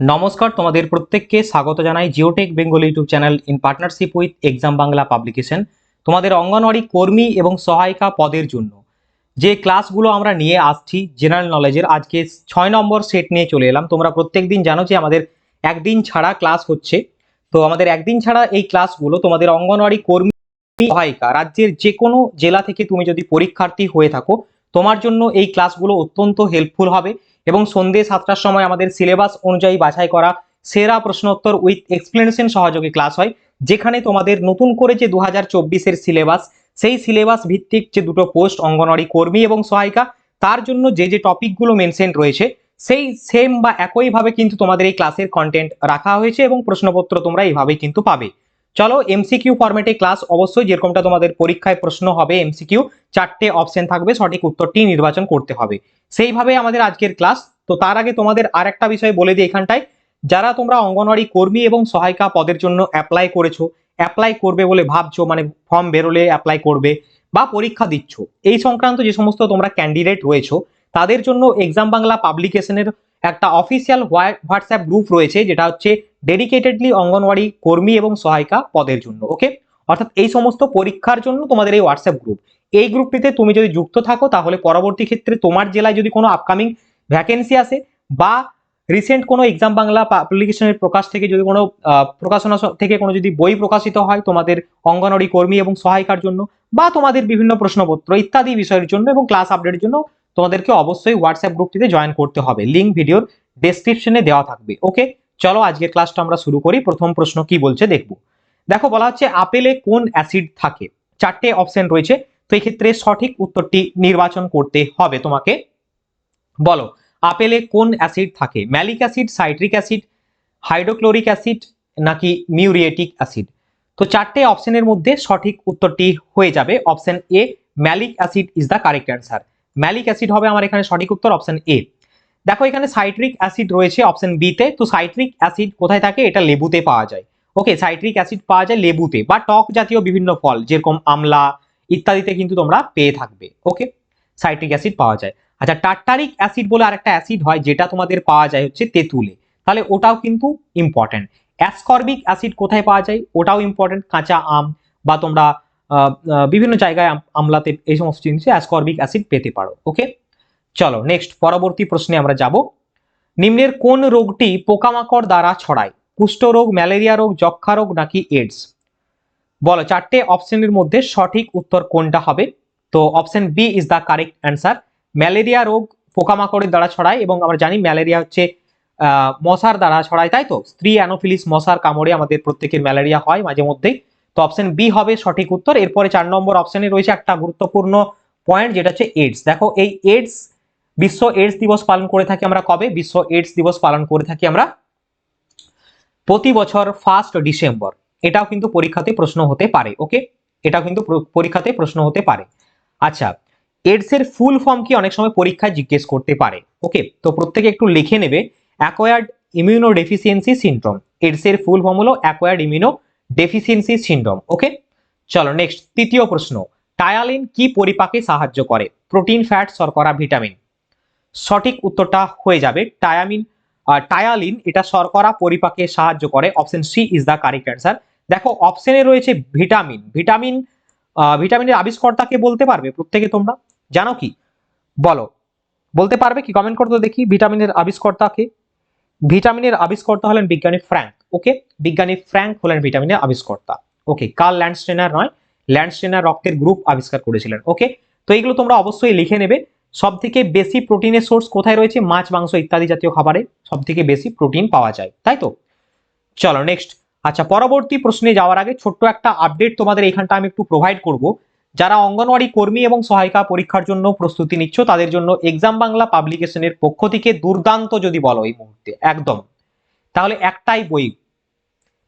নমস্কার, তোমাদের প্রত্যেককে স্বাগত জানাই Geotech Bengal YouTube channel in partnership with exam Bangla publication. তোমাদের অঙ্গনওয়াড়ি কর্মী এবং সহায়িকা পদের জন্য। যে ক্লাসগুলো আমরা নিয়ে আসছি জেনারেল নলেজের আজকে ছয় নম্বর সেট নিয়ে চলে এলাম। তোমরা প্রত্যেক দিন জানো যে আমাদের একদিন ছাড়া ক্লাস হচ্ছে। তো আমাদের একদিন ছাড়া এই ক্লাসগুলো তোমাদের অঙ্গনওয়াড়ি কর্মী, সহায়িকা, রাজ্যের যে কোনো জেলা থেকে তুমি যদি পরীক্ষার্থী হয়ে থাকো, তোমার জন্য এই ক্লাসগুলো অত্যন্ত হেল্পফুল হবে। এবং সন্ধে সাতটার সময় আমাদের সিলেবাস অনুযায়ী বাছাই করা সেরা প্রশ্নোত্তর উইথ এক্সপ্লেনেশন সহযোগী ক্লাস হয়, যেখানে তোমাদের নতুন করে যে দু হাজার সিলেবাস সেই সিলেবাস ভিত্তিক যে দুটো পোস্ট অঙ্গনওয়াড়ি কর্মী এবং সহায়িকা, তার জন্য যে যে টপিকগুলো মেনশন রয়েছে, সেই সেম বা একইভাবে কিন্তু তোমাদের এই ক্লাসের কন্টেন্ট রাখা হয়েছে এবং প্রশ্নপত্র তোমরা এইভাবেই কিন্তু পাবে। চলো এমসিকিউ ফরম্যাটে ক্লাস অবশ্যই যেরকমটা তোমাদের পরীক্ষায় প্রশ্ন হবে এমসিকিউ চারটে অপশন থাকবে, সঠিক উত্তরটি নির্বাচন করতে হবে। সেইভাবে আমাদের আজকের ক্লাস তো তার আগে তোমাদের আর একটা বিষয় বলে দিই এখানটায়। যারা তোমরা অঙ্গনওয়াড়ি কর্মী এবং সহায়িকা পদের জন্য অ্যাপ্লাই করেছ অ্যাপ্লাই করবে বলে ভাবছ মানে ফর্ম বেরোলে অ্যাপ্লাই করবে বা পরীক্ষা দিচ্ছ, এই সংক্রান্ত যে সমস্ত তোমরা ক্যান্ডিডেট রয়েছো তাদের জন্য এক্সাম বাংলা পাবলিকেশনের একটা অফিসিয়াল হোয়াটসঅ্যাপ গ্রুপ রয়েছে, যেটা হচ্ছে ডেডিকেটেডলি অঙ্গনওয়াড়ি কর্মী এবং সহায়িকা পদের জন্য ওকে অর্থাৎ এই সমস্ত পরীক্ষার জন্য তোমাদের এই হোয়াটসঅ্যাপ গ্রুপ এই গ্রুপটিতে তুমি যদি যুক্ত থাকো, তাহলে পরবর্তী ক্ষেত্রে তোমার জেলায় যদি কোনো আপকামিং ভ্যাকেন্সি আসে বা রিসেন্ট কোনো এক্সাম বাংলা পাবলিকেশনের প্রকাশ থেকে যদি কোনো প্রকাশনা থেকে কোনো যদি বই প্রকাশিত হয় তোমাদের অঙ্গনওয়াড়ি কর্মী এবং সহায়িকার জন্য বা তোমাদের বিভিন্ন প্রশ্নপত্র ইত্যাদি বিষয়ের জন্য এবং ক্লাস আপডেটের জন্য তোমাদেরকে অবশ্যই হোয়াটসঅ্যাপ গ্রুপটিতে জয়েন করতে হবে। লিঙ্ক ভিডিওর ডেসক্রিপশনে দেওয়া থাকবে। ওকে চলো আজকের ক্লাসটা আমরা শুরু করি। প্রথম প্রশ্ন কি বলছে দেখব। দেখো, বলা হচ্ছে আপেলে কোন অ্যাসিড থাকে? চারটে অপশন রয়েছে। তো এই ক্ষেত্রে সঠিক উত্তরটি নির্বাচন করতে হবে তোমাকে। বলো, আপেলে কোন অ্যাসিড থাকে? Malic acid citric acid hydrochloric acid নাকি মিউরিয়েটিক অ্যাসিড তো চারটে অপশনের মধ্যে সঠিক উত্তরটি হয়ে যাবে। Option A malic acid is the correct answer malic acid হবে আমার এখানে সঠিক উত্তর অপশন এ দেখো এখানে সাইট্রিক অ্যাসিড রয়েছে অপশন বি তে। সাইট্রিক অ্যাসিড কোথায় থাকে? এটা লেবুতে পাওয়া যায়। ওকে সাইট্রিক অ্যাসিড পাওয়া যায় লেবুতে বা টক জাতীয় বিভিন্ন ফল, যেরকম আমলা ইত্যাদিতে কিন্তু তোমরা পেয়ে থাকবে। ওকে সাইট্রিক অ্যাসিড পাওয়া যায়। আচ্ছা টার্টারিক অ্যাসিড বলে আরেকটা অ্যাসিড হয়, যেটা তোমাদের পাওয়া যায় হচ্ছে তেঁতুলে। তাহলে ওটাও কিন্তু ইম্পর্টেন্ট অ্যাসকর্বিক অ্যাসিড কোথায় পাওয়া যায়? ওটাও ইম্পর্টেন্ট কাঁচা আম বা তোমরা বিভিন্ন জায়গায় আম- আমলাতে এই সমস্ত জিনিসে অ্যাসকর্বিক অ্যাসিড পেতে পারো ওকে চলো নেক্সট পরবর্তী প্রশ্নে আমরা যাব। নিম্নের কোন রোগটি পোকামাকড় দ্বারা ছড়ায়? কুষ্ঠরোগ, ম্যালেরিয়া রোগ যক্ষা রোগ নাকি এডস বলো, চারটে অপশনের মধ্যে সঠিক উত্তর কোনটা হবে? তো option B is the correct answer malaria রোগ পোকামাকড়ের দ্বারা ছড়ায় এবং আমরা জানি ম্যালেরিয়া হচ্ছে মশার দ্বারা ছড়ায়, তাই তো? স্ত্রী অ্যানোফিলিস মশার কামড়ে আমাদের প্রত্যেকের ম্যালেরিয়া হয় মাঝে মধ্যেই। তো অপশন বি হবে সঠিক উত্তর। এরপরে চার নম্বর অপশনে রয়েছে একটা গুরুত্বপূর্ণ পয়েন্ট যেটা হচ্ছে এইডস দেখো, এই এইডস বিশ্ব এইডস দিবস পালন করে থাকি আমরা কবে? বিশ্ব এইডস দিবস পালন করে থাকি আমরা প্রতি বছর ফার্স্ট ডিসেম্বর এটাও কিন্তু পরীক্ষাতে প্রশ্ন হতে পারে ওকে এটাও কিন্তু পরীক্ষাতে প্রশ্ন হতে পারে। আচ্ছা এইডস এর ফুল ফর্ম কি অনেক সময় পরীক্ষায় জিজ্ঞেস করতে পারে ওকে তো প্রত্যেকে একটু লিখে নেবে acquired immuno deficiency syndrome AIDS এর ফুল ফর্ম হলো acquired immuno deficiency syndrome okay চলো নেক্সট তৃতীয় প্রশ্ন টায়ালিন কি পরিপাকে সাহায্য করে? প্রোটিন ফ্যাট শর্করা ভিটামিন সঠিক উত্তরটা হয়ে যাবে টায়ামিন টায়ালিন এটা শর্করা পরিপাকে সাহায্য করে option C is the correct answer দেখো অপশনে রয়েছে ভিটামিন ভিটামিন ভিটামিনের আবিষ্কর্তাকে বলতে পারবে প্রত্যেকে তোমরা? জানো কি? বলো। বলতে পারবে কি? কমেন্ট করতে দেখি। ভিটামিনের আবিষ্কর্তাকে। ভিটামিনের আবিষ্কর্তা হলেন বিজ্ঞানী ফ্র্যাঙ্ক। ওকে? বিজ্ঞানী ফ্র্যাঙ্ক হলেন ভিটামিনের আবিষ্কর্তা। ওকে, কার্ল ল্যান্ডস্টেনার নয়, ল্যান্ডস্টেনার রক্তের গ্রুপ আবিষ্কার করেছিলেন। ওকে? তো এগুলো তোমরা অবশ্যই লিখে নেবে। সব থেকে বেশি প্রোটিনের সোর্স কোথায় রয়েছে? মাছ, মাংস ইত্যাদি জাতীয় খাবারে সব থেকে বেশি প্রোটিন পাওয়া যায়, তাই তো? চলো নেক্সট আচ্ছা পরবর্তী প্রশ্নে যাওয়ার আগে ছোট্ট একটা আপডেট তোমাদের এখানটা আমি একটু প্রোভাইড করব। যারা অঙ্গনওয়াড়ি কর্মী এবং সহায়িকা পরীক্ষার জন্য প্রস্তুতি নিচ্ছ, তাদের জন্য এক্সাম বাংলা পাবলিকেশনের পক্ষ থেকে দুর্দান্ত যদি বলো এই মুহূর্তে, একদম। তাহলে একটাই বই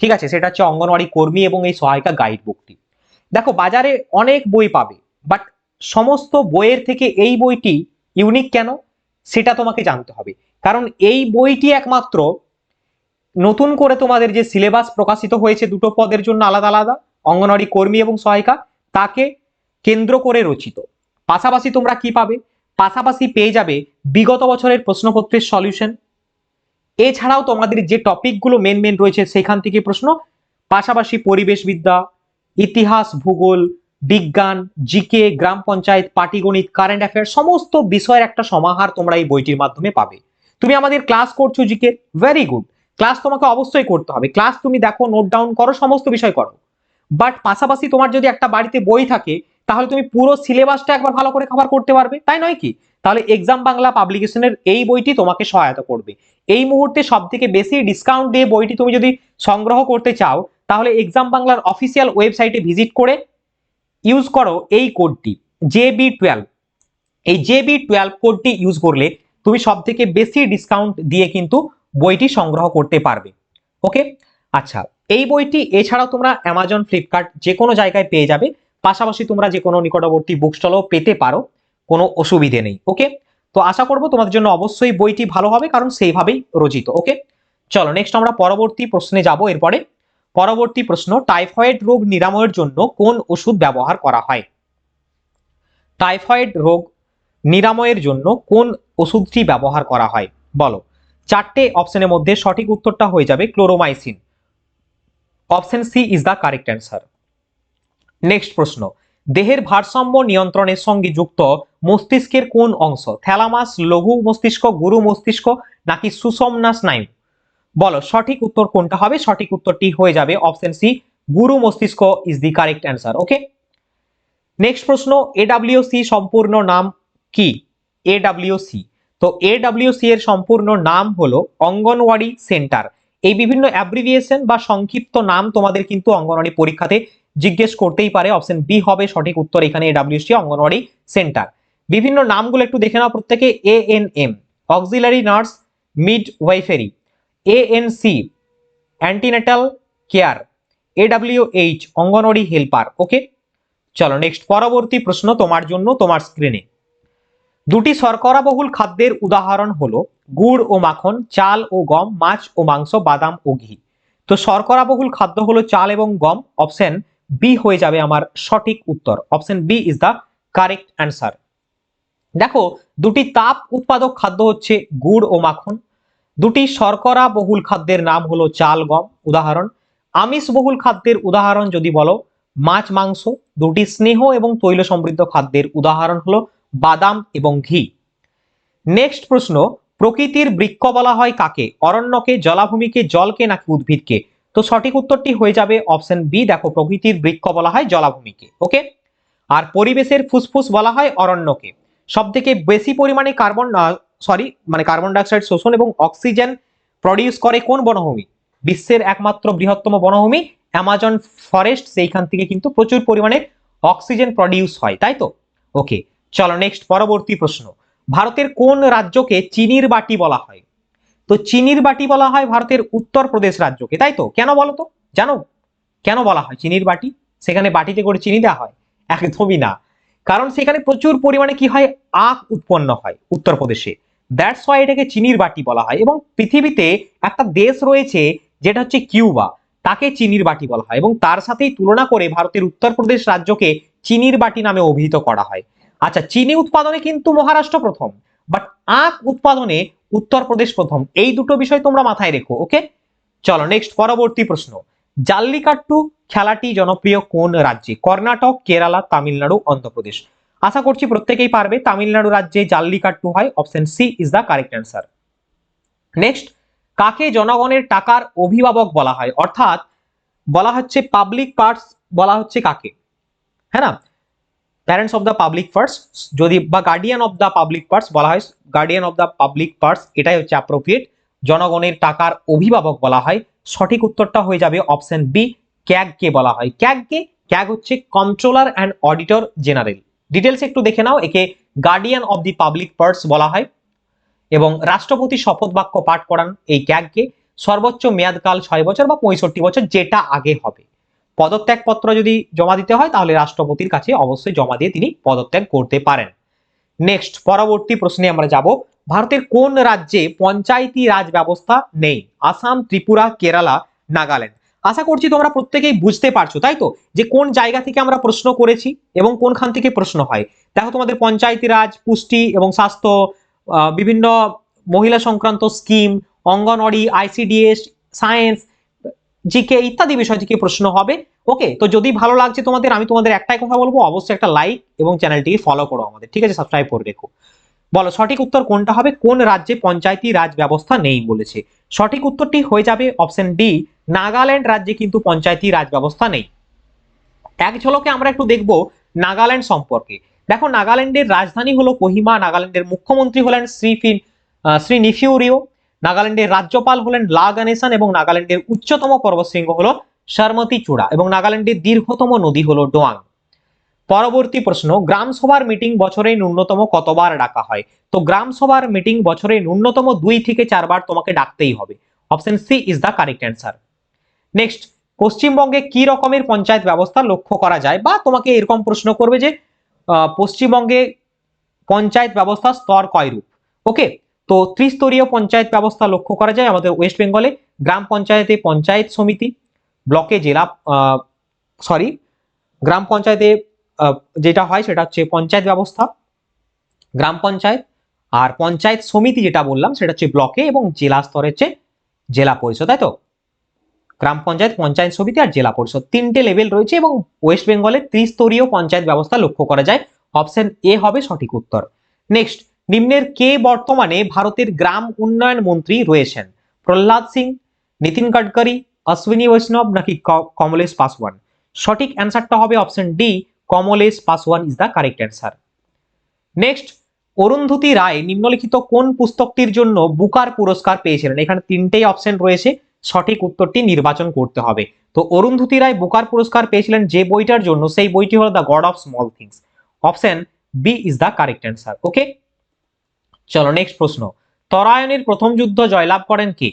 ঠিক আছে? সেটা হচ্ছে অঙ্গনওয়াড়ি কর্মী এবং এই সহায়িকা গাইড বুকটি দেখো, বাজারে অনেক বই পাবে বাট সমস্ত বইয়ের থেকে এই বইটি ইউনিক কেন? সেটা তোমাকে জানতে হবে। কারণ এই বইটি একমাত্র নতুন করে তোমাদের যে সিলেবাস প্রকাশিত হয়েছে দুটো পদের জন্য আলাদা আলাদা, অঙ্গনওয়াড়ি কর্মী এবং সহায়িকা, তাকে কেন্দ্র করে রচিত। পাশাপাশি তোমরা কি পাবে? পাশাপাশি পেয়ে যাবে বিগত বছরের প্রশ্নপত্রের সলিউশন এছাড়াও তোমাদের যে টপিকগুলো মেন মেন রয়েছে, সেখান থেকে প্রশ্ন, পাশাপাশি পরিবেশবিদ্যা, ইতিহাস, ভূগোল, বিজ্ঞান জিকে গ্রাম পঞ্চায়েত, পাটিগণিত কারেন্ট অ্যাফেয়ার সমস্ত বিষয়ের একটা সমাহার তোমরা এই বইটির মাধ্যমে পাবে। তুমি আমাদের ক্লাস করছ জিকে ভেরি গুড ক্লাস তোমাকে অবশ্যই করতে হবে। ক্লাস তুমি দেখো নোট ডাউন করো, সমস্ত বিষয় করো। বাট পাশাপাশি তোমার যদি একটা বাড়িতে বই থাকে, তাহলে তুমি পুরো সিলেবাসটা একবার ভালো করে কভার করতে পারবে। তাই নয় কি? তাহলে এক্সাম বাংলা পাবলিকেশনের এই বইটি তোমাকে সহায়তা করবে। এই মুহূর্তে সব থেকে বেশি ডিসকাউন্ট দিয়ে বইটি তুমি যদি সংগ্রহ করতে চাও, তাহলে এক্সাম বাংলার অফিসিয়াল ওয়েবসাইটে ভিজিট করে ইউজ করো এই কোডটি জে বি টুয়েলভ এই জে বি টুয়েলভ কোডটি ইউজ করলে তুমি সব থেকে বেশি ডিসকাউন্ট দিয়ে কিন্তু বইটি সংগ্রহ করতে পারবে। ওকে আচ্ছা এই বইটি এছাড়াও তোমরা অ্যামাজন ফ্লিপকার্ট যে কোনো জায়গায় পেয়ে যাবে। পাশাপাশি তোমরা যে কোনো নিকটবর্তী বুক স্টলও পেতে পারো, কোনো অসুবিধে নেই। ওকে তো আশা করব তোমাদের জন্য অবশ্যই বইটি ভালো হবে, কারণ সেইভাবেই রচিত ওকে চলো নেক্সট আমরা পরবর্তী প্রশ্নে যাব এরপরে। পরবর্তী প্রশ্ন টাইফয়েড রোগ নিরাময়ের জন্য কোন ওষুধ ব্যবহার করা হয়? টাইফয়েড রোগ নিরাময়ের জন্য কোন ওষুধটি ব্যবহার করা হয়? বলো। চারটে অপশনের মধ্যে সঠিক উত্তরটা হয়ে যাবে chloromycin. Option C is the correct answer. Next প্রশ্ন, দেহের ভারসাম্য নিয়ন্ত্রণের সঙ্গে যুক্ত মস্তিষ্কের কোন অংশ? থ্যালামাস, লঘু মস্তিষ্ক, গুরু মস্তিষ্ক, নাকি সুষমনা স্নায়ু? বলো, সঠিক উত্তর কোনটা হবে? সঠিক উত্তরটি হয়ে যাবে অপশন সি, গুরু মস্তিষ্ক is the correct answer okay next প্রশ্ন এডাব্লিউসি সম্পূর্ণ নাম কি? এডাব্লিউসি তো এডাব্লিউসি এর সম্পূর্ণ নাম হলো অঙ্গনওয়াড়ি সেন্টার। এই বিভিন্ন অ্যাব্রিভিয়েশন বা সংক্ষিপ্ত নাম তোমাদের কিন্তু অঙ্গনওয়াড়ি পরীক্ষাতে জিজ্ঞেস করতেই পারে। অপশন বি হবে সঠিক উত্তর, এখানে এডাব্লিউসি অঙ্গনওয়াড়ি সেন্টার। বিভিন্ন নামগুলো একটু দেখে নাও প্রত্যেকে A N M auxiliary nurse midwifery ANC antenatal care AWH anganwadi helper okay চলো নেক্সট পরবর্তী প্রশ্ন তোমার জন্য, তোমার স্ক্রিনে দুটি শর্করাবহুল খাদ্যের উদাহরণ হলো, গুড় ও মাখন, চাল ও গম, মাছ ও মাংস, বাদাম ও ঘি। তো শর্করাবহুল খাদ্য হলো চাল এবং গম অপশন বি হয়ে যাবে আমার সঠিক উত্তর। Option B is the correct answer দেখো, দুটি তাপ উৎপাদক খাদ্য হচ্ছে গুড় ও মাখন। দুটি শর্করা বহুল খাদ্যের নাম হলো চাল, গম। উদাহরণ, আমিষ বহুল খাদ্যের উদাহরণ যদি বলো, মাছ, মাংস, দুটি স্নেহ এবং তৈল সমৃদ্ধ খাদ্যের উদাহরণ হলো বাদাম এবং ঘি। নেক্সট প্রশ্ন, প্রকৃতির বৃক্ষ বলা হয় কাকে? অরণ্যকে, জলাভূমিকে, জলকে নাকি উদ্ভিদকে? তো সঠিক উত্তরটি হয়ে যাবে অপশন বি, দেখো, প্রকৃতির বৃক্ষ বলা হয় জলাভূমিকে, ওকে? আর পরিবেশের ফুসফুস বলা হয় অরণ্যকে। সব থেকে বেশি পরিমাণে কার্বন সরি মানে কার্বন ডাইঅক্সাইড শোষণ এবং অক্সিজেন প্রডিউস করে কোন বনভূমি? বিশ্বের একমাত্র বৃহত্তম বনভূমি অ্যামাজন ফরেস্ট সেইখান থেকে কিন্তু প্রচুর পরিমাণে অক্সিজেন প্রডিউস হয়, তাই তো? ওকে চলো নেক্সট পরবর্তী প্রশ্ন। ভারতের কোন রাজ্যকে চিনির বাটি বলা হয়? তো চিনির বাটি বলা হয় ভারতের উত্তরপ্রদেশ রাজ্যকে, তাই তো? কেন বলো তো? জানো? কেন বলা হয় চিনির বাটি? সেখানে বাটিতে করে চিনি দেওয়া হয়? একদমই না। কারণ সেখানে প্রচুর পরিমাণে কি হয়? আখ উৎপন্ন হয় উত্তরপ্রদেশে। দ্যাটস ওয়াই এটাকে চিনির বাটি বলা হয় এবং পৃথিবীতে একটা দেশ রয়েছে যেটা হচ্ছে কিউবা। তাকে চিনির বাটি বলা হয় এবং তার সাথেই তুলনা করে ভারতের উত্তরপ্রদেশ রাজ্যকে চিনির বাটি নামে অভিহিত করা হয়। আচ্ছা চিনি উৎপাদনে কিন্তু মহারাষ্ট্র প্রথম বাট আখ উৎপাদনে উত্তরপ্রদেশ প্রথম। এই দুটো বিষয় তোমরা মাথায় রেখো ওকে চলো নেক্সট পরবর্তী প্রশ্ন। জাল্লিকাট্টু খেলাটি জনপ্রিয় কোন রাজ্যে? কর্ণাটক, কেরালা, তামিলনাড়ু, অন্ধ্রপ্রদেশ। আশা করছি প্রত্যেকেই পারবে তামিলনাড়ু রাজ্যে জাল্লিকাট্টু হয় option C is the correct answer next কাকে জনগণের টাকার অভিভাবক বলা হয়? অর্থাৎ বলা হচ্ছে পাবলিক পার্টস বলা হচ্ছে কাকে? হ্যাঁ না? Parents of the public purse যদি বা guardian of the public purse বলা হয় guardian of the public purse এটাই হচ্ছে অ্যাপ্রোপ্রিয়েট জনগণের টাকার অভিভাবক বলা হয়। সঠিক উত্তরটা হয়ে যাবে অপশন বি ক্যাগকে বলা হয়। ক্যাগকে ক্যাগ হচ্ছে controller and auditor general details একটু দেখে নাও, একে guardian of the public parts বলা হয়। এবং রাষ্ট্রপতি শপথ বাক্য পাঠ করান এই ক্যাগকে সর্বোচ্চ মেয়াদকাল ছয় বছর বা পঁয়ষট্টি বছর, যেটা আগে হবে। পদত্যাগপত্র যদি জমা দিতে হয়, তাহলে রাষ্ট্রপতির কাছে অবশ্যই জমা দিয়ে তিনি পদত্যাগ করতে পারেন। নেক্সট পরবর্তী প্রশ্নে আমরা যাব। ভারতের কোন রাজ্যে পঞ্চায়েতি রাজ ব্যবস্থা নেই? আসাম, ত্রিপুরা, কেরালা, নাগাল্যান্ড। আশা করছি তোমরা প্রত্যেকেই বুঝতে পারছ, তাই তো? যে কোন জায়গা থেকে আমরা প্রশ্ন করেছি এবং কোনখান থেকে প্রশ্ন হয়। দেখো তোমাদের পঞ্চায়েতি রাজ, পুষ্টি এবং স্বাস্থ্য বিভিন্ন মহিলা সংক্রান্ত scheme, anganwadi, ICDS, science, GK ইত্যাদি বিষয় থেকে প্রশ্ন হবে। ওকে? তো যদি ভালো লাগছে তোমাদের, আমি তোমাদের একটাই কথা বলব, অবশ্যই একটা লাইক এবং চ্যানেলটিকে ফলো করো আমাদের। ঠিক আছে? সাবস্ক্রাইব করে রেখো। বলো, সঠিক উত্তর কোনটা হবে? কোন রাজ্যে পঞ্চায়েতি রাজ ব্যবস্থা নেই বলেছে? সঠিক উত্তরটি হয়ে যাবে অপশন ডি নাগাল্যান্ড রাজ্যে কিন্তু পঞ্চায়েতি রাজ ব্যবস্থা নেই। এক ঝলকে আমরা একটু দেখব নাগাল্যান্ড সম্পর্কে। দেখো, নাগাল্যান্ডের রাজধানী হলো কোহিমা, নাগাল্যান্ডের মুখ্যমন্ত্রী হলেন শ্রী ফিন শ্রী নিফিউরিও, নাগাল্যান্ডের রাজ্যপাল হলেন লা গণেশন এবং নাগাল্যান্ডের উচ্চতম পর্বতশৃঙ্গ হলো সারমতি চূড়া এবং নাগাল্যান্ডের দীর্ঘতম নদী হলো ডোয়াং। পরবর্তী প্রশ্ন, গ্রাম সভার মিটিং বছরে ন্যূনতম কতবার ডাকা হয়? তো গ্রাম সভার মিটিং বছরে ন্যূনতম দুই থেকে চারবার তোমাকে ডাকতেই হবে। Option C is the correct answer next পশ্চিমবঙ্গে কি রকমের পঞ্চায়েত ব্যবস্থা লক্ষ্য করা যায়? বা তোমাকে এরকম প্রশ্ন করবে যে পশ্চিমবঙ্গে পঞ্চায়েত ব্যবস্থা স্তর কয়রূপ ওকে তো ত্রিস্তরীয় পঞ্চায়েত ব্যবস্থা লক্ষ্য করা যায় আমাদের ওয়েস্ট বেঙ্গলে গ্রাম পঞ্চায়েতে পঞ্চায়েত সমিতি, ব্লকে জেলা সরি গ্রাম পঞ্চায়েতে যেটা হয় সেটা হচ্ছে পঞ্চায়েত ব্যবস্থা, গ্রাম পঞ্চায়েত আর পঞ্চায়েত সমিতি যেটা বললাম সেটা হচ্ছে ব্লকে এবং জেলা স্তরের হচ্ছে জেলা পরিষদ, তাই তো? গ্রাম পঞ্চায়েত পঞ্চায়েত সমিতি আর জেলা পরিষদ তিনটে লেভেল রয়েছে এবং ওয়েস্ট বেঙ্গলে ত্রিস্তরীয় পঞ্চায়েত ব্যবস্থা লক্ষ্য করা যায়। অপশন এ হবে সঠিক উত্তর। নেক্সট নিম্নের কে বর্তমানে ভারতের গ্রাম উন্নয়ন মন্ত্রী রয়েছেন? প্রহ্লাদ সিং, নীতিন গডকরি, অশ্বিনী বৈষ্ণব নাকি কমলেশ পাসওয়ান? সঠিক অ্যান্সারটা হবে option D Kamlesh Paswan is the correct answer next Arundhati Roy নিম্নলিখিত কোন পুস্তকটির জন্য বুকার পুরস্কার পেয়েছিলেন? এখানে তিনটেই অপশন রয়েছে, সঠিক উত্তরটি নির্বাচন করতে হবে। তো অরুন্ধতী রায় বুকার পুরস্কার পেয়েছিলেন যে বইটার জন্য? সেই বইটি হলো the God of small things option B is the correct answer okay চলো নেক্সট প্রশ্ন। তরায়নের প্রথম যুদ্ধ জয়লাভ করেন কে?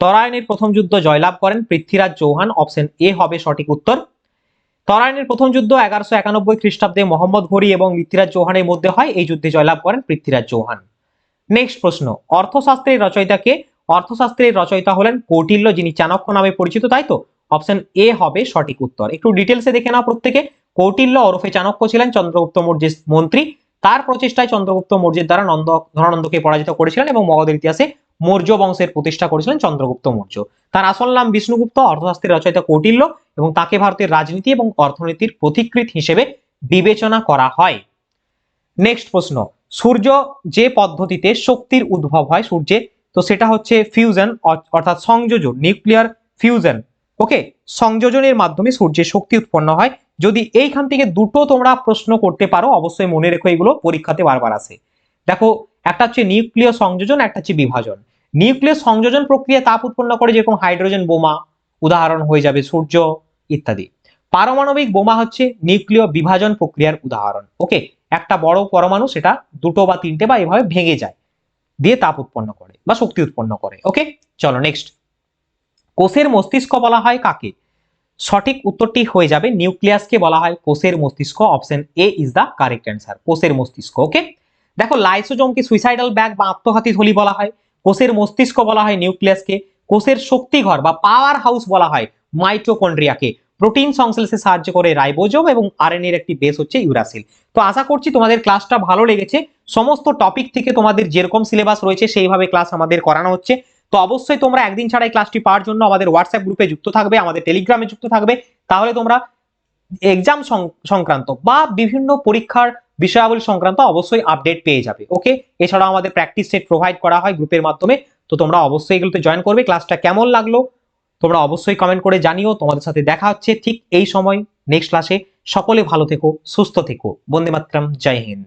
তরায়নের প্রথম যুদ্ধ জয়লাভ করেন পৃথ্বীরাজ চৌহান। অপশন এ হবে সঠিক উত্তর তরায়ণের প্রথম যুদ্ধ এগারোশো একানব্বই খ্রিস্টাব্দে মোহাম্মদ ঘড়ি এবং পৃথ্বীরাজ চৌহানের মধ্যে হয়। এই যুদ্ধে জয়লাভ করেন পৃথ্বীরাজ চৌহান। নেক্সট প্রশ্ন। অর্থশাস্ত্রের রচয়িতাকে, অর্থশাস্ত্রের রচয়িতা হলেন কৌটিল্য, যিনি চাণক্য নামে পরিচিত, তাই তো? অপশন এ হবে সঠিক উত্তর। একটু ডিটেলসে দেখে নাও প্রত্যেকে। কৌটিল্য ওরফে চাণক্য ছিলেন চন্দ্রগুপ্ত মৌর্যের মন্ত্রী। তার প্রচেষ্টায় চন্দ্রগুপ্ত মৌর্যের দ্বারা নন্দ ধনানন্দকে পরাজিত করেছিলেন এবং মগধের ইতিহাসে মৌর্য বংশের প্রতিষ্ঠা করেছিলেন চন্দ্রগুপ্ত মৌর্য। তার আসল নাম বিষ্ণুগুপ্ত অর্থশাস্ত্রের রচয়িতা কৌটিল্য এবং তাকে ভারতের রাজনীতি এবং অর্থনীতির পথিকৃৎ হিসেবে বিবেচনা করা হয়। নেক্সট প্রশ্ন, সূর্য যে পদ্ধতিতে শক্তির উদ্ভব হয় সূর্যে, তো সেটা হচ্ছে ফিউশন অর্থাৎ সংযোজন নিউক্লিয়ার ফিউশন ওকে সংযোজনের মাধ্যমে সূর্যের শক্তি উৎপন্ন হয়। যদি এইখান থেকে দুটো তোমরা প্রশ্ন করতে পারো, অবশ্যই মনে রেখো এগুলো, পরীক্ষাতে বারবার আসে। দেখো একটা হচ্ছে নিউক্লিয় সংযোজন, একটা হচ্ছে বিভাজন। নিউক্লিয় সংযোজন প্রক্রিয়া তাপ উৎপন্ন করে যেরকম হাইড্রোজেন বোমা, উদাহরণ হয়ে যাবে সূর্য, ইত্যাদি। পারমাণবিক বোমা হচ্ছে নিউক্লিয় বিভাজন প্রক্রিয়ার উদাহরণ। ওকে একটা বড় পরমাণু সেটা দুটো বা তিনটে বা এভাবে ভেঙে যায়, দিয়ে তাপ উৎপন্ন করে বা শক্তি উৎপন্ন করে। ওকে চলো নেক্সট কোষের মস্তিষ্ক বলা হয় কাকে? সঠিক উত্তরটি হয়ে যাবে নিউক্লিয়াসকে বলা হয় কোষের মস্তিষ্ক option A is the correct answer কোষের মস্তিষ্ক ওকে দেখো লাইসোজোমকে সুইসাইডাল ব্যাগ বা আত্মঘাতী থলি বলা হয়, কোষের মস্তিষ্ক বলা হয় নিউক্লিয়াসকে কোষের শক্তিঘর বা পাওয়ার হাউস বলা হয় মাইটোকন্ড্রিয়াকে প্রোটিন সংশ্লেষে সাহায্য করে রাইবোজোম এবং আরএনএর একটি বেস হচ্ছে ইউরাসিল তো আশা করছি তোমাদের ক্লাসটা ভালো লেগেছে। সমস্ত টপিক থেকে তোমাদের যেরকম সিলেবাস রয়েছে, সেইভাবে ক্লাস আমাদের করানো হচ্ছে। তো অবশ্যই তোমরা একদিন ছাড়াই ক্লাসটি পাওয়ার জন্য আমাদের হোয়াটসঅ্যাপ গ্রুপে যুক্ত থাকবে, আমাদের টেলিগ্রামে যুক্ত থাকবে। তাহলে তোমরা এক্সাম সংক্রান্ত বা বিভিন্ন পরীক্ষার বিষয়াবলী সংক্রান্ত অবশ্যই আপডেট পেয়ে যাবে ওকে এছাড়াও আমাদের প্র্যাকটিস সেট প্রোভাইড করা হয় গ্রুপের মাধ্যমে, তো তোমরা অবশ্যই এগুলোতে জয়েন করবে ক্লাসটা কেমন লাগল? তোমরা অবশ্যই কমেন্ট করে জানিও, তোমাদের সাথে দেখা হচ্ছে ঠিক এই সময় নেক্সট ক্লাসে সকলে ভালো থেকো, সুস্থ থেকো। বন্দে মাতরম জয় হিন্দ।